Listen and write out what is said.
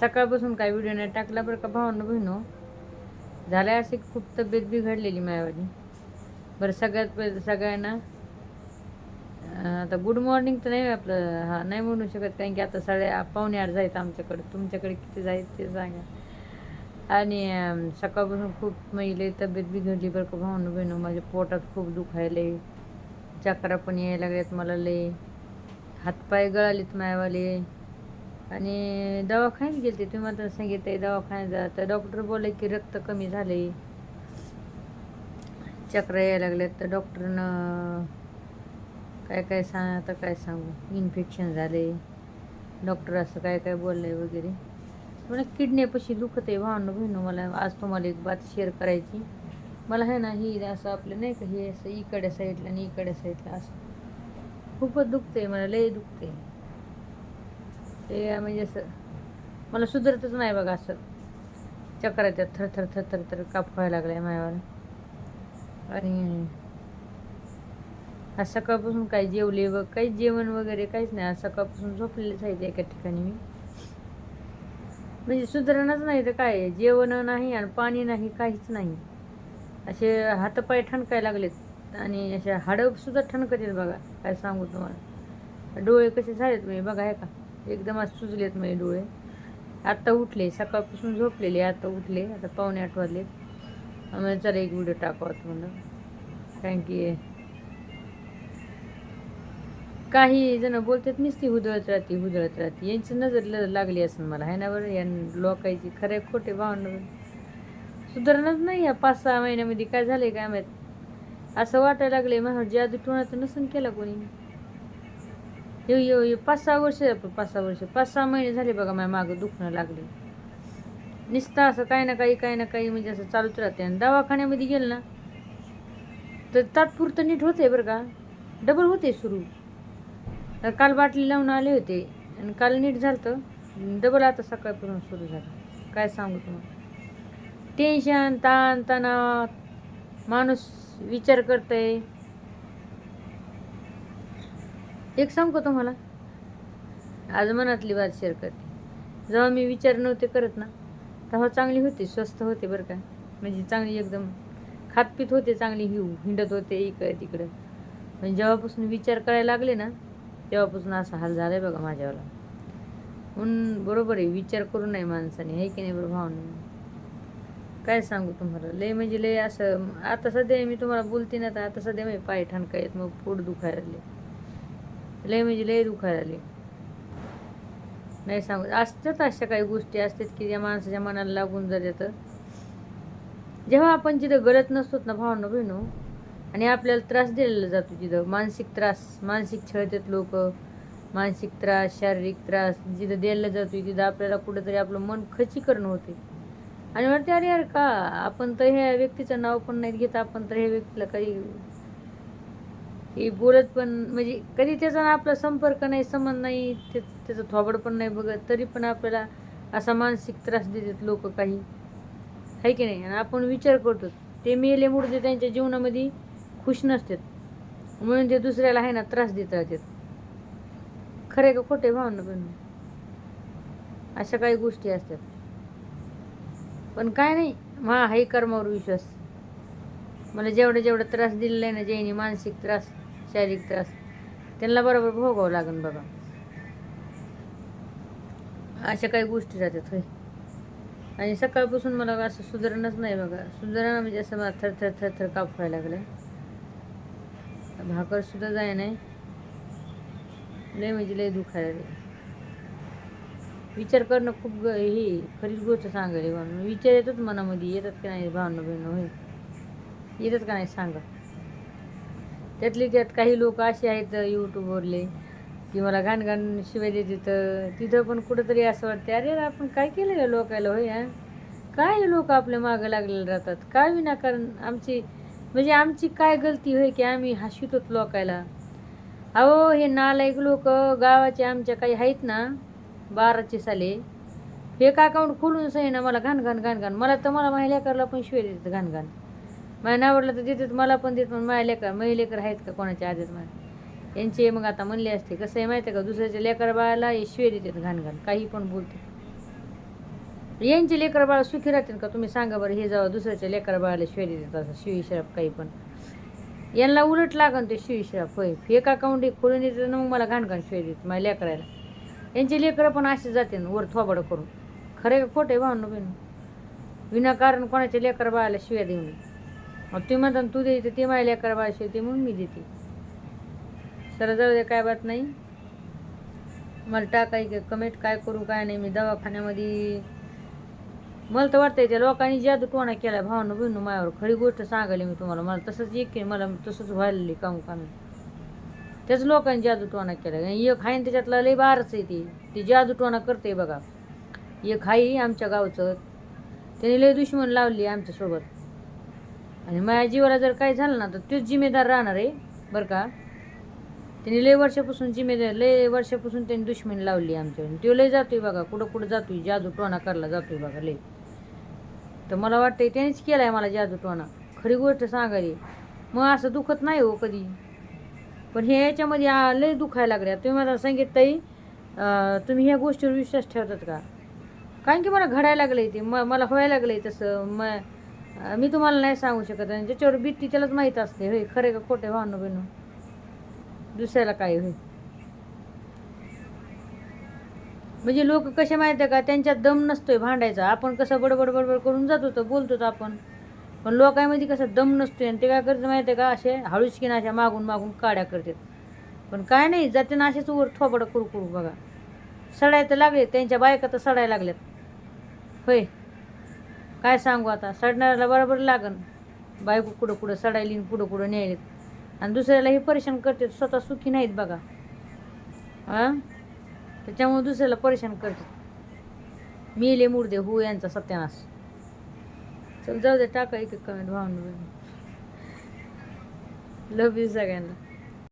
सकाळपासून काय व्हिडिओ नाही टाकला बरं का भावांना बहिणो. झाल्या अशी खूप तब्येत बिघडलेली मायावाली. बरं सगळ्यात पहिले सगळ्यांना आता गुड मॉर्निंग तर नाही आपलं हा नाही म्हणू शकत कारण की आता साडे पावणे आठ जायचं आमच्याकडे. तुमच्याकडे किती जायचं ते सांगा. आणि सकाळपासून खूप महिले तब्येत बिघडली बरं का भावनं बहिणू. माझ्या पोटात खूप दुखायले चक्रा पण यायला लागल्यात मला लय. हातपाय गळालेत मायावाले. आणि दवाखान्यात गेले तुम्ही तर सांगितलं दवाखान्यात जा. तर डॉक्टर बोलले की रक्त कमी झाले. चक्र यायला लागल्यात तर डॉक्टरनं काय काय सांग आता काय सांगू? इन्फेक्शन झाले. डॉक्टर असं काय काय बोललंय वगैरे. मला किडनीपाशी दुखत आहे. भावनं बहिणं मला आज तुम्हाला एक बात शेअर करायची. मला आहे ना ही असं आपलं नाही का हे असं इकडे साईडला आणि इकडे साईडला असं. खूपच दुखते मला लय दुखते ते म्हणजे असं मला सुधरतच नाही बघा असं. चक्र येतात थर थर थर थर थर काप व्हायला लागलाय मायावर. आणि आज सकाळपासून काही जेवले व काही जेवण वगैरे काहीच नाही. आज सकाळपासून झोपलेलेच आहे एका ठिकाणी मी. म्हणजे सुधारणाच नाही तर काय जेवण नाही आणि पाणी नाही काहीच नाही. असे हातपाय ठणकायला लागलेत. आणि अशा हाडं सुद्धा ठणकत आहेत बघा काय सांगू तुम्हाला. डोळे कसे झालेत म्हणजे बघा हे का? एकदम आज सुजलेत माझे डोळे. आत्ता उठले सकाळपासून झोपलेले आता उठले आता पावणे आठ वाजले. आम्हाला चला एक व्हिडिओ टाकावत म्हणून कारण की काही जण बोलतात नुसती हुदळत राहते हुदळत राहते. यांची नजर लागली असेल मला आहे ना बरं? या लोकांची खरे खोटे भावना सुधारणाच नाही या पाच सहा महिन्यामध्ये काय झालंय काय माहीत? असं वाटायला लागले माझ्या जादू टोणा नसून केला कोणी? येऊ येऊ यो पाच सहा वर्ष पाच सहा वर्ष. पाच सहा महिने झाले बघा माझ्या मागं दुखणं लागले नुसतं असं काही ना काही काही ना काही म्हणजे असं चालूच राहते आणि दवाखान्यामध्ये गेलं ना तर तात्पुरतं नीट होते बरं का. डबल होते सुरू. काल बाटली लावून आले होते आणि काल नीट झालं तर डबल आता सकाळपर्यंत सुरू झालं. काय सांगू तुम्हाला? टेन्शन ताण तणाव. माणूस विचार करतंय. एक सांगू का तुम्हाला? आज मनातली बात शेअर करते. जेव्हा मी विचार नव्हते करत ना तेव्हा चांगली होती स्वस्त होते बरं का. म्हणजे चांगली एकदम खातपीत होते चांगली हिव हिंडत होते इकडे तिकडं. पण जेव्हापासून विचार करायला लागले ना तेव्हापासून असा हाल झाला आहे बघा माझ्यावाला. म्हणून बरोबर आहे विचार करू नये माणसाने हे की नाही बरं भावना? काय सांगू तुम्हाला? लय म्हणजे लय असं आता सध्या मी तुम्हाला बोलते ना तर आता सध्या मी पाय ठणकायत मग पोट दुखायला लागले. लय म्हणजे लय दुखायला आले नाही सांगू असतात अशा काही गोष्टी असतात की ज्या माणसाच्या मनाला लागून जातात. जेव्हा आपण जिथं गळत नसतोत ना भावना बहिणू आणि आपल्याला त्रास दिलेला जातो जिथं मानसिक त्रास मानसिक छळतात लोक मानसिक त्रास शारीरिक त्रास जिथं द्यायला जातो तिथं आपल्याला कुठंतरी आपलं मन खचीकरण होते. आणि वाटते अरे यार का आपण तर ह्या व्यक्तीचं नाव पण नाही घेत आपण तर ह्या व्यक्तीला काही हे बोलत पण म्हणजे कधी त्याचा ना आपला संपर्क नाही संबंध नाही ते त्याचं थोबड पण नाही बघत तरी पण आपल्याला असा मानसिक त्रास देतात लोक काही. आहे की नाही? आणि आपण विचार करतो ते मेले मुडते त्यांच्या जीवनामध्ये खुश नसतात. म्हणून ते दुसऱ्याला आहे ना त्रास देत राहतात. खरे का खोटे भावना पण? अशा काही गोष्टी असतात. पण काय नाही मा हाही कर्मावर विश्वास. मला जेवढा जेवढा त्रास दिलेला आहे ना ज्याने मानसिक त्रास शारीरिक त्रास. त्यांना बरोबर भोगावं लागेल बघा अशा काही गोष्टी राहतात होय. आणि सकाळपासून मला असं सुधारणच नाही बघा. सुधारणा म्हणजे असं मला थर थर थर थर काप व्हायला लागलं भाकर सुद्धा जाय नाही. लय म्हणजे लय दुखायला लागले विचार करणं खूप ग हे खरीच गोष्ट सांगायला म्हणून. विचार येतात मनामध्ये. येतात का नाही भावना बिवणं होय? येतात का नाही सांगा. त्यातले त्यात काही लोक असे आहेत यूट्यूबवरले की मला घाण घाण शिवाय देते तर. तिथं पण कुठंतरी असं वाटते अरे आपण काय केलं या लोकायला होय काय लोक आपल्या मागं लागलेले राहतात? काय विनाकारण आमची म्हणजे आमची काय गलती होय की आम्ही हसवितोच लोकायला? अहो हे नालायक लोक गावाचे आमच्या काही आहेत ना बाराचे साले फेक अकाउंट खोलून सही ना मला घाण घाण घाण घाण मला तर मला महिला करायला पण शिवाय देतात घाण घाण माझ्या नावडलं तर देतात मला पण देत पण माझ्या लेकर माझे लेकर आहेत का कोणाच्या आदत मला यांचे मग आता म्हणले असते कसं आहे माहिती आहे का? दुसऱ्याच्या लेकर बाळाला शिवे देतात घाण घाण काही पण बोलते. यांचे लेकर बाळ सुखी राहतील का? तुम्ही सांगा बरं हे जावं दुसऱ्याच्या लेकर बाळाला शिवे देतात असं शिवी शराब काही पण. यांना उलट लागन ते शिवी शराब होय. फेक अकाउंट एक खोलून येतं ना मग मला घाण घाण शिवे देत माझ्या लेकरायला यांचे लेकरं पण असे जाते वर थोबाडं करून. खरे का खोटे भावनो बिन विनाकारण कोणाच्या लेकर बाळाला शिव्या देऊ नये. मग ती म्हणतात तू द्यायचं ते माझ्या लेकर बाळा शिवाय ते म्हणून मी देते. सर जाऊ दे काय बात नाही. मला टाकाय की कमेंट काय करू काय नाही मी दवाखान्यामध्ये मला तर वाटतंय त्या लोकांनी जादू टोणा केला भावनं बिनू मायावर खरी गोष्ट सांगायला मी तुम्हाला मला तसंच एक मला तसंच व्हायला काम काम. त्याच लोकांनी जादू टोणा केला आणि एक आहे त्याच्यातला लई बारच आहे ती. ती जादू टोणा करते बघा. एक आहे आमच्या गावचं. त्याने लई दुश्मन लावली आमच्यासोबत. आणि माझ्या जीवाला जर काय झालं ना तर तोच जिम्मेदार राहणार आहे बरं का? त्यांनी लय वर्षापासून जिम्मेदार लय वर्षापासून त्यांनी दुश्मनी लावली आमच्यावर. तो लय जातोय बघा कुठं कुठं जातोय जादू टोणा करला जातोय बघा लय. तर मला वाटतंय त्यानेच आहे मला जादू टोणा खरी गोष्ट सांगायची मग असं दुखत नाही हो कधी. पण हे याच्यामध्ये लय दुखायला लागल्या तुम्ही मला सांगितलं ताई तुम्ही ह्या गोष्टीवर विश्वास ठेवतात का? कारण की मला घडायला लागलंय ते म मला व्हायला लागलं आहे तसं. म मी तुम्हाला नाही सांगू शकत. आणि ज्याच्यावर भीती त्यालाच माहीत असते होय खरे का खोटे भावनो बिनू दुसऱ्याला काय होईल? म्हणजे लोक कसे माहिती आहे का त्यांच्यात दम नसतोय भांडायचा. आपण कसं बडबड बडबड करून जात होतो बोलतो आपण. पण लोकांमध्ये कसं दम नसतोय आणि ते काय करतं माहिती आहे का असे हळूचकीन अशा मागून मागून काड्या करतात. पण काय नाही जाते ना असेच वर थोबडं करू करू बघा. सडाय तर लागले त्यांच्या बायका तर सडायला लागल्यात. होय. काय सांगू आता? सडणाऱ्याला बरोबर लागन. बायको कुठं कुठं सडायली कुठं कुठं न्यायलेत. आणि दुसऱ्याला हे परेशान करते स्वतः सुखी नाहीत बघा. हां? त्याच्यामुळे दुसऱ्याला परेशान करते. मेले मुर्दे हो यांचा सत्यानाश. चल जाऊ दे टाका एक कमेंट भावनं. लव यू सगळ्यांना.